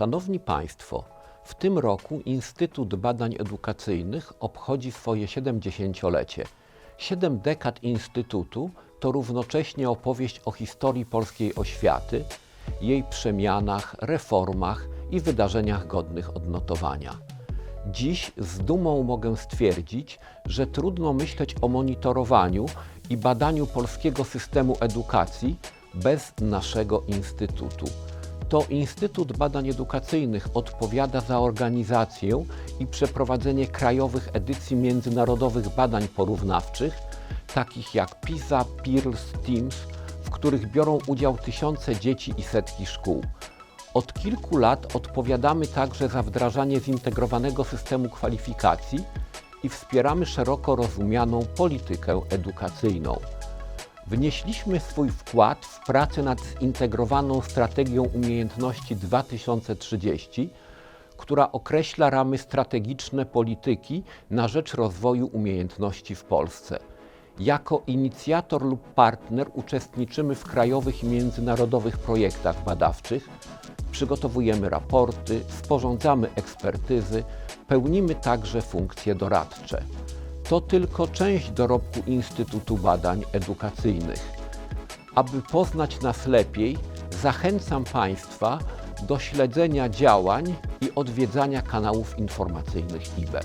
Szanowni Państwo, w tym roku Instytut Badań Edukacyjnych obchodzi swoje 70-lecie. Siedem dekad Instytutu to równocześnie opowieść o historii polskiej oświaty, jej przemianach, reformach i wydarzeniach godnych odnotowania. Dziś z dumą mogę stwierdzić, że trudno myśleć o monitorowaniu i badaniu polskiego systemu edukacji bez naszego instytutu. To Instytut Badań Edukacyjnych odpowiada za organizację i przeprowadzenie krajowych edycji międzynarodowych badań porównawczych, takich jak PISA, PIRLS, TIMSS, w których biorą udział tysiące dzieci i setki szkół. Od kilku lat odpowiadamy także za wdrażanie zintegrowanego systemu kwalifikacji i wspieramy szeroko rozumianą politykę edukacyjną. Wnieśliśmy swój wkład w pracę nad zintegrowaną strategią umiejętności 2030, która określa ramy strategiczne polityki na rzecz rozwoju umiejętności w Polsce. Jako inicjator lub partner uczestniczymy w krajowych i międzynarodowych projektach badawczych, przygotowujemy raporty, sporządzamy ekspertyzy, pełnimy także funkcje doradcze. To tylko część dorobku Instytutu Badań Edukacyjnych. Aby poznać nas lepiej, zachęcam Państwa do śledzenia działań i odwiedzania kanałów informacyjnych IBE.